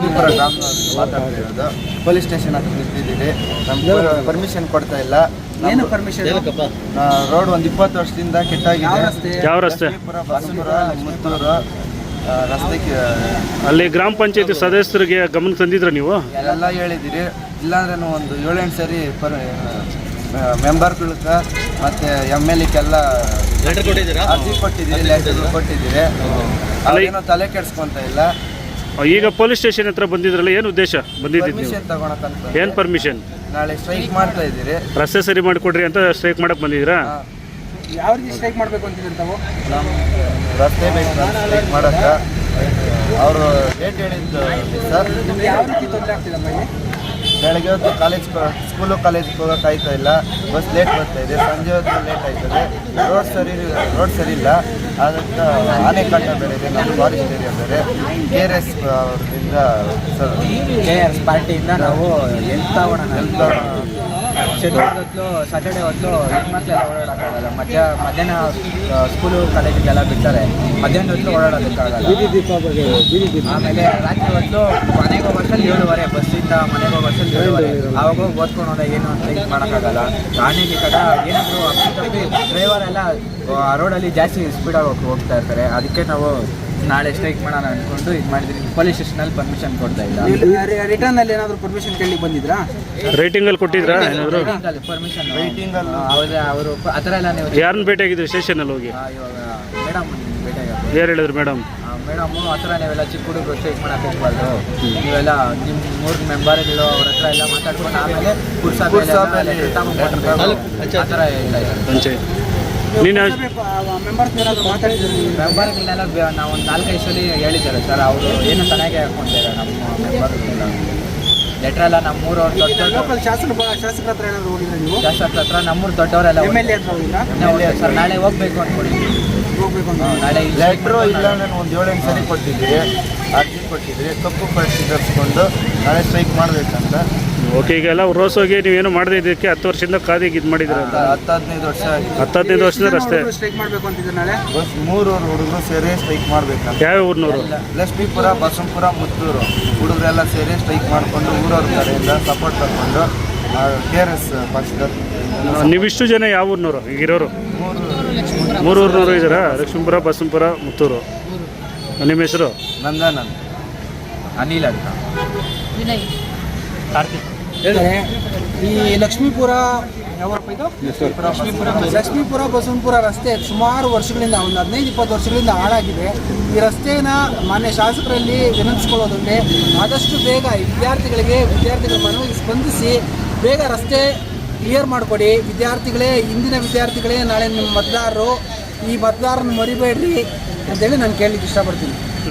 ಪುರ police station ಹತ್ರ ನಿಂತಿದ್ದೀರಿ. ನಮ್ಗೆ ಪರ್ಮಿಷನ್ ಕೊಡ್ತಾ ಇಲ್ಲ. ಏನು ಪರ್ಮಿಷನ್ ರೋಡ್ ಒಂದು ಇಪ್ಪತ್ತು ವರ್ಷದಿಂದ ಕೆಟ್ಟಾಗಿದೆ. ರಸ್ತೆ? ಯಾವ ರಸ್ತೆ? ಮುತ್ತೂರು ಅಲ್ಲಿ ಗ್ರಾಮ ಪಂಚಾಯತಿ ಸದಸ್ಯರಿಗೆ ಗಮನ ತಂದಿದ್ರ ನೀವು? ಎಲ್ಲ ಹೇಳಿದ್ದೀರಿ. ಇಲ್ಲಾಂದ್ರೆ ಒಂದು ಏಳೆಂಟು ಸರಿ ಪರ್ ಮೆಂಬರ್ಗಳ್ಗೆ ಮತ್ತು ಎಂ ಎಲ್ ಎಲ್ಲ ಅರ್ಜಿ ಕೊಟ್ಟಿದ್ದೀರಿ ಲೆಟರ್ ಕೊಟ್ಟಿದ್ದೀರಿ? ಏನೋ ತಲೆ ಕೆಡ್ಸ್ಕೊಂತ ಇಲ್ಲ. ಈಗ ಪೊಲೀಸ್ ಸ್ಟೇಷನ್ ಹತ್ರ ಬಂದಿದ್ರಲ್ಲ ಏನು ಉದ್ದೇಶ ಬಂದಿದ್ದೀನಿ ನೀವು? ಪರ್ಮಿಷನ್ ಏನು ಪರ್ಮಿಷನ್ ನಾಳೆ ಸ್ಟ್ರೈಕ್ ಮಾಡ್ತಾ ಇದ್ದೀರಿ. ರಸ್ತೆ ಸರಿ ಮಾಡಿಕೊಡ್ರಿ ಅಂತ ಸ್ಟ್ರೈಕ್ ಮಾಡಕ್ ಬಂದಿದ್ದೀರಾ. ಯಾವ ರೀತಿ ಸ್ಟ್ರೈಕ್ ಮಾಡಬೇಕು ತಾವು? ನಮ್ಮ ರಸ್ತೆ ಬೇಕು ಸ್ಟ್ರೈಕ್ ಮಾಡಕ್ಕೆ ಅವರು ಡೇಟ್ ಹೇಳಿದ್ದು ಸರ್. ನಿಮ್ಗೆ ಯಾವ ರೀತಿ ತೊಂದರೆ ಆಗ್ತಿದೆ ಇಲ್ಲಿ? ಬೆಳಗ್ಗೆ ಹೊತ್ತು ಕಾಲೇಜ್ ಸ್ಕೂಲು ಕಾಲೇಜ್ಗೆ ಹೋಗೋಕೆ ಆಯ್ತಾ ಇಲ್ಲ. ಬಸ್ ಲೇಟ್ ಬರ್ತಾ ಇದೆ. ಸಂಜೆ ಹೊತ್ತು ಲೇಟ್ ಆಯ್ತದೆ. ರೋಡ್ ಸರಿ ರೋಡ್ ಸರಿ ಇಲ್ಲ. ಅದಕ್ಕೆ ಆನೆಕಟ್ಟ ಬೇರೆ ಇದೆ. ನಮ್ಮ ಫಾರೆಸ್ಟ್ ಏರಿಯಾ ಬೇರೆ. ಕೆ ಆರ್ ಎಸ್ ಅವರಿಂದ ಸರ್ ಕೆ ಎಸ್ ಪಾರ್ಟಿಯಿಂದ ನಾವು ಎಂಥ ಹೆಲ್ತ್ ಶನಿವಾರ ಹೊತ್ತು ಸಾಟರ್ಡೆ ಹೊತ್ತು ಹೆಣ್ಮಕ್ಳೆಲ್ಲ ಓಡಾಡೋಕ್ಕಾಗಲ್ಲ. ಮಧ್ಯ, ಮಧ್ಯಾಹ್ನ ಸ್ಕೂಲು ಕಾಲೇಜಿಗೆಲ್ಲ ಬಿಡ್ತಾರೆ. ಮಧ್ಯಾಹ್ನ ಹೊತ್ತು ಓಡಾಡೋದಕ್ಕಾಗಲ್ಲ. ಆಮೇಲೆ ರಾತ್ರಿ ಹೊತ್ತು ಮನೆಗೆ ಹೋಗೋಷ್ಟಲ್ಲಿ ಏಳುವರೆ ಬಸ್ಸಿಂದ ಮನೆಗೆ ಹೋಗೋಷ್ಟಲ್ಲಿ ಏಳುವರೆ. ಆವಾಗ ಓದ್ಕೊಂಡು ಹೋದ ಏನು ಅಂತ ಇದು ಮಾಡೋಕ್ಕಾಗಲ್ಲ. ಆನೆಗೆ ಕಡ ಏನಾದರೂ ಡ್ರೈವರ್ ಎಲ್ಲ ರೋಡಲ್ಲಿ ಜಾಸ್ತಿ ಸ್ಪೀಡಾಗಿ ಹೋಗಿ ಹೋಗ್ತಾ ಇರ್ತಾರೆ. ಅದಕ್ಕೆ ನಾವು ನಾಳೆ ಸ್ಟ್ರೈಕ್ ಮಾಡೋಣ ಅನ್ಕೊಂಡು ಇದು ಮಾಡಿದ್ರಿ ಪೊಲೀಸ್ ಸ್ಟೇಷನಲ್ಲಿ ಪರ್ಮಿಷನ್ ಕೊಡ್ತಾ ಇಲ್ಲ. ರಿಟರ್ನ್ ಅಲ್ಲಿ ಏನಾದ್ರು ಪರ್ಮಿಷನ್ ಕೇಳಿ ಬಂದಿದ್ರಾ? ರೇಟಿಂಗಲ್ಲಿ ಕೊಟ್ಟಿದ್ರಾ ಏನಾದ್ರು? ಪರ್ಮಿಷನ್ ರೇಟಿಂಗ್ ಅಲ್ಲಿ ಅವ್ರ ಅವರು ಆ ಥರ ಎಲ್ಲ ನೀವು ಯಾರನ್ನ ಭೇಟಿಯಾಗಿದ್ರಿ ಸ್ಟೇಷನಲ್ಲಿ ಹೋಗಿ? ಆ, ಇವಾಗ ಮೇಡಮ್ ಭೇಟಿಯಾಗ ಯಾರು ಹೇಳಿದ್ರು ಮೇಡಮ್ ಮೇಡಮ್ ಆ ಥರ ನೀವೆಲ್ಲ ಚಿಕ್ಕ ಹುಡುಗರು ಸ್ಟ್ರೈಕ್ ಮಾಡಕ್ಕೆ ಹೋಗ್ಬಾರ್ದು. ನೀವೆಲ್ಲ ನಿಮ್ಮ ಮೂರು ಮೆಂಬರ್ಗಳು ಅವ್ರ ಹತ್ರ ಎಲ್ಲ ಮಾತಾಡ್ಕೊಂಡು ಆಮೇಲೆ ಪುರ್ಸಭೆಯಲ್ಲಿ ಆ ಥರ ಇಲ್ಲ ಪಂಚಾಯತ್. ನೀನು ಮೆಂಬರ್ಸ್ ಏನಾದ್ರು ಮಾತಾಡಿದ್ರು ಮೆಂಬರ್ಗಳನ್ನೆಲ್ಲ ನಾವು ಒಂದು ನಾಲ್ಕೈದು ಸಲ ಹೇಳಿದ್ದಾರೆ ಸರ್. ಅವರು ಏನು ಚೆನ್ನಾಗೆ ಹಾಕ್ಕೊಂಡಿದ್ದಾರೆ ನಮ್ಮ ಮೆಂಬರ್ಗಳೆಲ್ಲ ಲೆಟ್ರ್ ಎಲ್ಲ ನಮ್ಮೂರವ್ರು ದೊಡ್ಡ ದೊಡ್ಡ ಲೋಕಲ್ ಶಾಸಕ ಶಾಸಕರ ಹತ್ರ ಏನಾದ್ರು ಹೋಗಿದ್ರೆ ನೀವು? ಶಾಸಕರ ಹತ್ರ ನಮ್ಮೂರು ದೊಡ್ಡವರೆಲ್ಲ ಎಂ ಎಲ್ ಎ ಹತ್ರ ಸರ್. ನಾಳೆ ಹೋಗ್ಬೇಕು ಅಂದ್ಕೊಂಡಿದ್ವಿ ಹೋಗ್ಬೇಕು ಅಂತ. ನಾಳೆ ಇಲ್ಲಿ ಲೆಟ್ರು ಇಲ್ಲ ಅಂದ್ರೆ ಒಂದು ಏಳೆಂಟು ಸರಿ ಕೊಟ್ಟಿದ್ದೀರಿ ಅರ್ಜಿ ಕೊಟ್ಟಿದ್ದೀರಿ ತಪ್ಪು ಪರಿಶೀಲಿಸ್ಕೊಂಡು ನಾಳೆ ಸ್ಟ್ರೈಕ್ ಮಾಡಬೇಕಂತ. ಓಕೆ ಈಗ ಎಲ್ಲ ರೋಸ್ ಹೋಗಿ ನೀವೇನು ಮಾಡದೇ ಇದಕ್ಕೆ ಹತ್ತು ವರ್ಷದಿಂದ ಕಾದಿಗೆ ಇದು ಮಾಡಿದ್ರೆ ಹತ್ತು ಹದಿನೈದು ವರ್ಷ ಆಗಿದೆ. ಹತ್ತು ಹದಿನೈದು ವರ್ಷದ ರಸ್ತೆ. ಸ್ಟ್ರೈಕ್ ಮಾಡ್ಬೇಕು ಅಂತಿದ್ರು ನಾಳೆ? ಬಸ್ ಮೂರು ಹುಡುಗರು ಸೇರಿ ಸ್ಟ್ರೈಕ್ ಮಾಡ್ಬೇಕಂತ. ಯಾವ ಊರಿನವರು? ಲಕ್ಷ್ಮೀಪುರ ಬಸಂಪುರ ಮುತ್ತೂರು. ಹುಡುಗರೆಲ್ಲ ಸೇರಿ ಸ್ಟ್ರೈಕ್ ಮಾಡ್ಕೊಂಡು ಊರವ್ರ ಕಡೆಯಿಂದ ಸಪೋರ್ಟ್ ತಗೊಂಡು ಕೆ ಆರ್ ಎಸ್ ಪಕ್ಷದ ನೀವಿಷ್ಟು ಜನ ಯಾವ ಊರಿನವರು? ಈಗಿರೋರು? ಮೂರು ಮೂರು ಊರಿನವರು ಇದ್ದೀರಾ? ಲಕ್ಷ್ಮೀಪುರ ಬಸಂಪುರ ಮುತ್ತೂರು. ನಿಮ್ಮ ಹೆಸರು? ನಂದನಂದ್. ಅನಿಲ್ ಅಂತ. ಈ ಲಕ್ಷ್ಮೀಪುರ ಯಾವಪ್ಪ ಇದು? ಲಕ್ಷ್ಮೀಪುರ ಬಸವನಪುರ ರಸ್ತೆ ಸುಮಾರು ವರ್ಷಗಳಿಂದ ಒಂದು ಹದಿನೈದು ಇಪ್ಪತ್ತು ವರ್ಷಗಳಿಂದ ಹಾಳಾಗಿದೆ. ಈ ರಸ್ತೆನ ಮಾನ್ಯ ಶಾಸಕರಲ್ಲಿ ವಿನಂತಿಸ್ಕೊಳ್ಳೋದಂದ್ರೆ ಆದಷ್ಟು ಬೇಗ ವಿದ್ಯಾರ್ಥಿಗಳಿಗೆ ವಿದ್ಯಾರ್ಥಿಗಳ ಮನವಿ ಸ್ಪಂದಿಸಿ ಬೇಗ ರಸ್ತೆ ಕ್ಲಿಯರ್ ಮಾಡಿಕೊಡಿ. ವಿದ್ಯಾರ್ಥಿಗಳೇ ಇಂದಿನ ವಿದ್ಯಾರ್ಥಿಗಳೇ ನಾಳೆ ನಿಮ್ಮ ಮತದಾರರು ಈ ಮತದಾರನ ಮರಿಬೇಡ್ರಿ ಅಂತೇಳಿ ನಾನು ಕೇಳಲಿಕ್ಕೆ ಇಷ್ಟಪಡ್ತೀನಿ.